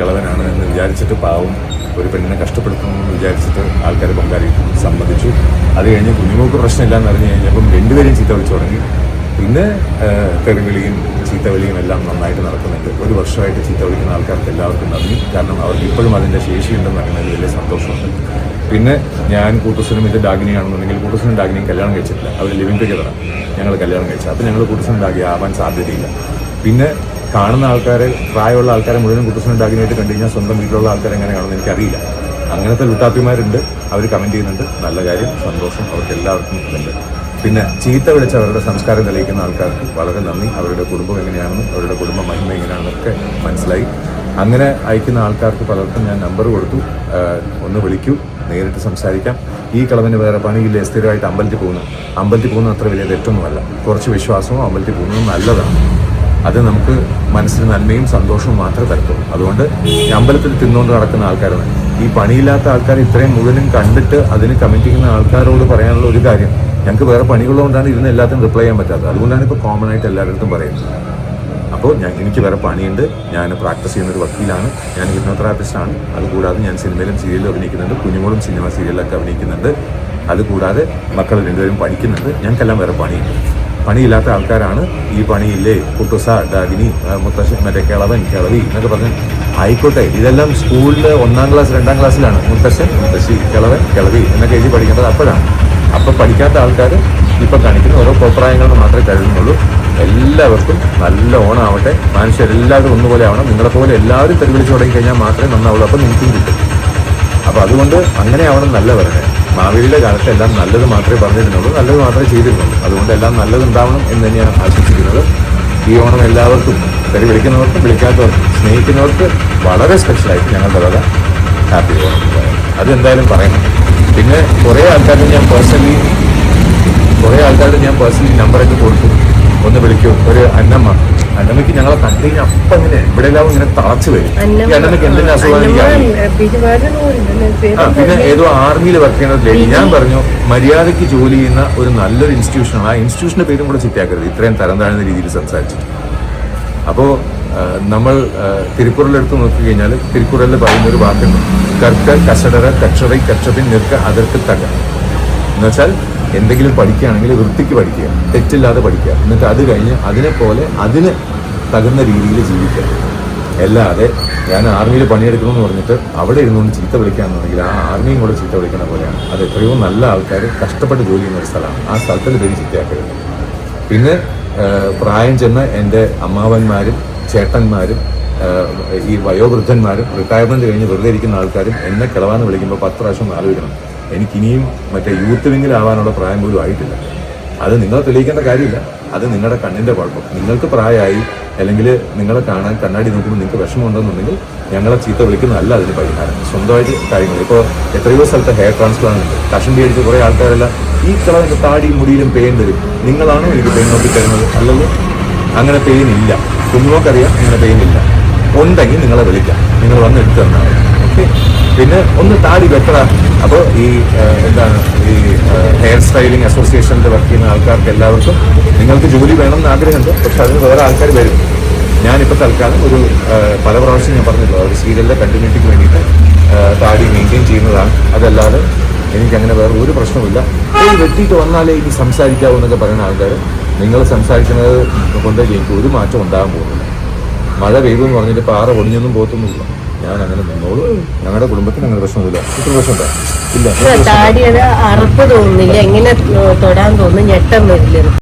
കിളവനാണ് എന്ന് വിചാരിച്ചിട്ട് പാവം ഒരു പെണ്ണിനെ കഷ്ടപ്പെടുത്തണമെന്ന് വിചാരിച്ചിട്ട് ആൾക്കാർ പൊങ്കാലി സമ്മതിച്ചു. അത് കഴിഞ്ഞ് കുഞ്ഞുമോക്ക് പ്രശ്നമില്ലാന്ന് അറിഞ്ഞു കഴിഞ്ഞപ്പം രണ്ടുപേരും ചീത്ത വിളിച്ചു തുടങ്ങി. പിന്നെ തെറിവിളിയും ചീത്തവിളിയും എല്ലാം നന്നായിട്ട് നടക്കുന്നുണ്ട്. ഒരു വർഷമായിട്ട് ചീത്ത വിളിക്കുന്ന ആൾക്കാർക്ക് എല്ലാവർക്കും നന്ദി. കാരണം അവർക്ക് ഇപ്പോഴും അതിന്റെ ശേഷിയുണ്ടെന്ന് അറിയുന്നതിൽ വലിയ സന്തോഷമുണ്ട്. പിന്നെ ഞാൻ കൂട്ടുസനും ഇത് ഡാഗിനിയാണെന്നുണ്ടെങ്കിൽ കൂട്ടുസനും ഡാഗിനിയും കല്യാണം കഴിച്ചിട്ടില്ല. അവർ ലിവിംഗ് ടുഗതറാണ് ഞങ്ങൾ കല്യാണം കഴിച്ചത് അപ്പോൾ ഞങ്ങൾ കൂട്ടുസനും ഡാഗി ആവാൻ സാധ്യതയില്ല. പിന്നെ കാണുന്ന ആൾക്കാരെ പ്രായമുള്ള ആൾക്കാരെ മുഴുവൻ കുട്ടൂസനും ഡാഗിനായിട്ട് കണ്ടു കഴിഞ്ഞാൽ സ്വന്തം വീട്ടിലുള്ള ആൾക്കാർ എങ്ങനെയാണെന്ന് എനിക്കറിയില്ല. അങ്ങനത്തെ ലുട്ടാപ്പിമാരുണ്ട്. അവർ കമന്റ് ചെയ്യുന്നുണ്ട്. നല്ല കാര്യം സന്തോഷം. അവർക്ക് എല്ലാവർക്കും ഇതുണ്ട്. പിന്നെ ചീത്ത വിളിച്ച് അവരുടെ സംസ്കാരം തെളിയിക്കുന്ന ആൾക്കാർക്ക് വളരെ നന്ദി. അവരുടെ കുടുംബം എങ്ങനെയാണെന്നും അവരുടെ കുടുംബ മഹിമ എങ്ങനെയാണെന്നൊക്കെ മനസ്സിലായി. അങ്ങനെ അയക്കുന്ന ആൾക്കാർക്ക് പലർക്കും ഞാൻ നമ്പർ കൊടുത്തു. ഒന്ന് വിളിക്കൂ. നേരിട്ട് സംസാരിക്കാം. ഈ കളവിന് വേറെ പണിയില്ല? സ്ഥിരമായിട്ട് അമ്പലത്തിൽ പോകുന്നു അമ്പലത്തിൽ പോകുന്നത് അത്ര വലിയ തെറ്റൊന്നുമല്ല. കുറച്ച് വിശ്വാസവും അമ്പലത്തിൽ പോകുന്നത് നല്ലതാണ്. അത് നമുക്ക് മനസ്സിന് നന്മയും സന്തോഷവും മാത്രമേ തരത്തുള്ളൂ. അതുകൊണ്ട് ഈ അമ്പലത്തിൽ തിന്നുകൊണ്ട് നടക്കുന്ന ആൾക്കാരാണ് ഈ പണിയില്ലാത്ത ആൾക്കാർ ഇത്രയും മുഴുവനും കണ്ടിട്ട് അതിന് കമന്റ് ചെയ്യുന്ന ആൾക്കാരോട് പറയാനുള്ള ഒരു കാര്യം ഞങ്ങൾക്ക് വേറെ പണികളുകൊണ്ടാണ് ഇരുന്ന് എല്ലാത്തിനും റിപ്ലൈ ചെയ്യാൻ പറ്റാത്തത്. അതുകൊണ്ടാണ് ഇപ്പോൾ കോമൺ ആയിട്ട് എല്ലാവരുടെ പറയുന്നത്. അപ്പോൾ ഞാൻ എനിക്ക് വേറെ പണിയുണ്ട് ഞാൻ പ്രാക്ടീസ് ചെയ്യുന്ന ഒരു വക്കീലാണ് ഞാൻ ഹിപ്നോതെറാപ്പിസ്റ്റാണ് അതുകൂടാതെ ഞാൻ സിനിമയിലും സീരിയലിലും അഭിനയിക്കുന്നുണ്ട് കുഞ്ഞുങ്ങളും സിനിമ സീരിയലിലൊക്കെ അഭിനയിക്കുന്നുണ്ട്. അതുകൂടാതെ മക്കൾ രണ്ടുപേരും പഠിക്കുന്നുണ്ട് ഞങ്ങൾക്കെല്ലാം വേറെ പണിയുണ്ട്. പണിയില്ലാത്ത ആൾക്കാരാണ് ഈ പണിയില്ലേ? കുട്ടുസ ഡാഗിനി മുത്തശ്ശൻ മറ്റേ കിളവൻ കിളവി എന്നൊക്കെ പറഞ്ഞ് ആയിക്കോട്ടെ. ഇതെല്ലാം സ്കൂളിൽ ഒന്നാം ക്ലാസ് രണ്ടാം ക്ലാസ്സിലാണ്. മുത്തശ്ശൻ മുത്തശ്ശി കിളവൻ കിളവി എന്നൊക്കെ എഴുതി പഠിക്കേണ്ടത് അപ്പോഴാണ്. അപ്പം പഠിക്കാത്ത ആൾക്കാർ ഇപ്പം കാണിക്കുന്ന ഓരോ കോപ്രായങ്ങൾ മാത്രമേ കരുതുന്നുള്ളൂ. എല്ലാവർക്കും നല്ല ഓണാവട്ടെ. മനുഷ്യരെല്ലാവരും ഒന്നുപോലെ ആവണം. നിങ്ങളെപ്പോലെ എല്ലാവരും തെരുവിളിച്ച് തുടങ്ങി കഴിഞ്ഞാൽ മാത്രമേ നന്നാവുള്ളൂ. അപ്പം നിങ്ങൾക്കും കിട്ടും. അപ്പോൾ അതുകൊണ്ട് അങ്ങനെ ആവണം നല്ല പറയുന്നത്. മാവേലിയുടെ കാലത്ത് എല്ലാം നല്ലത് മാത്രമേ പറഞ്ഞിരുന്നുള്ളൂ നല്ലത് മാത്രമേ ചെയ്തിരുന്നുള്ളൂ. അതുകൊണ്ട് എല്ലാം നല്ലതുണ്ടാവണം എന്ന് തന്നെയാണ് ആശംസിക്കുന്നത്. ഈ ഓണം എല്ലാവർക്കും തെറി വിളിക്കുന്നവർക്കും വിളിക്കാത്തവർക്കും സ്നേഹിക്കുന്നവർക്ക് വളരെ സ്പെഷ്യലായിട്ട് ഞങ്ങളുടെ വക ഹാപ്പി ഓണം. അതെന്തായാലും പറയണം. പിന്നെ കുറേ ആൾക്കാർക്ക് ഞാൻ പേഴ്സണലി കുറേ ആൾക്കാർക്ക് ഞാൻ പേഴ്സണലി നമ്പറൊക്കെ കൊടുത്തു ഒന്ന് വിളിക്കൂ. ഒരു അന്നമ്മ. അന്നമ്മയ്ക്ക് ഞങ്ങളെ കണ്ടുകഴിഞ്ഞാൽ അപ്പൊ ഇങ്ങനെ ഇവിടെ എല്ലാവരും ഇങ്ങനെ തളച്ചു വരും. ഈ അന്നമ്മയ്ക്ക് എന്തെങ്കിലും അസുഖം പിന്നെ ഏതോ ആർമിയിൽ വർക്ക് ചെയ്യുന്ന ലേഡി ഞാൻ പറഞ്ഞു മര്യാദയ്ക്ക് ജോലി ചെയ്യുന്ന ഒരു നല്ലൊരു ഇൻസ്റ്റിറ്റ്യൂഷനാണ് ആ ഇൻസ്റ്റിറ്റ്യൂഷന്റെ പേരും കൂടെ ചിറ്റാക്കരുത് ഇത്രയും തരം താഴ്ന്ന രീതിയിൽ സംസാരിച്ചു അപ്പോൾ നമ്മൾ തിരുക്കുറലെടുത്ത് നോക്കിക്കഴിഞ്ഞാൽ തിരുക്കുറലിൽ പറയുന്ന ഒരു വാക്കുണ്ട്. കർക്ക കഷടറ കക്ഷറി കക്ഷപിൻ നിർക്ക അതിർക്ക് തക. എന്ന് വെച്ചാൽ എന്തെങ്കിലും പഠിക്കുകയാണെങ്കിൽ വൃത്തിക്ക് പഠിക്കുക. തെറ്റില്ലാതെ പഠിക്കുക. എന്നിട്ട് അത് കഴിഞ്ഞ് അതിനെപ്പോലെ അതിന് തകുന്ന രീതിയിൽ ജീവിക്കുക. അല്ലാതെ ഞാൻ ആർമിയിൽ പണിയെടുക്കണമെന്ന് പറഞ്ഞിട്ട് അവിടെ ഇരുന്നുകൊണ്ട് ചീത്ത വിളിക്കാന്നുണ്ടെങ്കിൽ ആ ആർമിയും കൂടെ ചീത്ത വിളിക്കുന്ന പോലെയാണ്. അത് എത്രയോ നല്ല ആൾക്കാർ കഷ്ടപ്പെട്ട് ജോലി ചെയ്യുന്ന ഒരു സ്ഥലമാണ്. ആ സ്ഥലത്തിന്റെ പേര് ചീത്തയാക്കരുത്. പിന്നെ പ്രായം ചെന്ന എന്റെ അമ്മാവന്മാരും ചേട്ടന്മാരും ഈ വയോവൃദ്ധന്മാരും റിട്ടയർമെന്റ് കഴിഞ്ഞ് വെറുതെ ഇരിക്കുന്ന ആൾക്കാരും എന്നെ കിളവാന്ന് വിളിക്കുമ്പോൾ പത്ത് പ്രാവശ്യം ആലോചിക്കണം എനിക്കിനിയും മറ്റേ യൂത്ത് വിങ്ങിലാവാനുള്ള പ്രായം പോലും ആയിട്ടില്ല. അത് നിങ്ങൾ തെളിയിക്കേണ്ട കാര്യമില്ല. അത് നിങ്ങളുടെ കണ്ണിന്റെ കുഴപ്പം. നിങ്ങൾക്ക് പ്രായമായി അല്ലെങ്കിൽ നിങ്ങളെ കാണാൻ കണ്ണാടി നോക്കുമ്പോൾ നിങ്ങൾക്ക് വിഷമമുണ്ടെന്നുണ്ടെങ്കിൽ ഞങ്ങളെ ചീത്ത വിളിക്കുന്നതല്ല അതിന് പരിഹാരം. സ്വന്തമായിട്ട് കാര്യങ്ങൾ. ഇപ്പോൾ എത്രയോ സ്ഥലത്ത് ഹെയർ ട്രാൻസ്പ്ലാന്റ് ഉണ്ട് കഷണ്ടി അടിച്ച് കുറേ ആൾക്കാരെല്ലാം ഈ കളറിന്റെ താടി മുടിയിലും പെയിൻ വരും. നിങ്ങളാണോ എനിക്ക് പെയിൻ നോക്കി തരുന്നത്? അല്ലല്ലോ. അങ്ങനെ പെയിൻ ഇല്ല. കുഞ്ഞുമോക്കറിയാം അങ്ങനെ പെയിൻ ഇല്ല. ഉണ്ടെങ്കിൽ നിങ്ങളെ വിളിക്കാം. നിങ്ങൾ വന്ന് എടുത്തു തന്നാൽ ഓക്കെ പിന്നെ ഒന്ന് താടി വെക്കട അപ്പോൾ ഈ എന്താണ് ഈ ഹെയർ സ്റ്റൈലിംഗ് അസോസിയേഷനിൽ വർക്ക് ചെയ്യുന്ന ആൾക്കാർക്ക് എല്ലാവർക്കും നിങ്ങൾക്ക് ജോലി വേണം എന്ന് ആഗ്രഹമുണ്ട്. പക്ഷെ അതിന് വേറെ ആൾക്കാർ വരും. ഞാനിപ്പോൾ തൽക്കാലം ഒരു പല പ്രാവശ്യം ഞാൻ പറഞ്ഞല്ലോ ഒരു സീരിയലിന്റെ കണ്ടിന്യൂറ്റിക്ക് വേണ്ടിയിട്ട് താടി മെയിന്റെയിൻ ചെയ്യുന്നതാണ്. അതല്ലാതെ എനിക്കങ്ങനെ വേറെ ഒരു പ്രശ്നമില്ല ഈ വെട്ടിയിട്ട് വന്നാലേ ഇനി സംസാരിക്കാവൂ എന്നൊക്കെ പറയുന്ന ആൾക്കാർ നിങ്ങൾ സംസാരിക്കുന്നത് കൊണ്ട് എനിക്ക് ഒരു മാറ്റം ഉണ്ടാകാൻ പോകുന്നില്ല. മഴ പെയ്തു എന്ന് പറഞ്ഞിട്ട് പാറ ഒടിഞ്ഞൊന്നും പോത്തൊന്നുമില്ല ഞാൻ അങ്ങനെ നിന്നോളൂ. ഞങ്ങളുടെ കുടുംബത്തിന് അങ്ങനെ പ്രശ്നമൊന്നുമില്ല. ഇത്ര പ്രശ്നമുണ്ടോ? ഇല്ല. താടിയത് അറപ്പ് തോന്നുന്നില്ല. എങ്ങനെ തൊടാൻ തോന്നുന്നു ഞെട്ടം വരില്ല.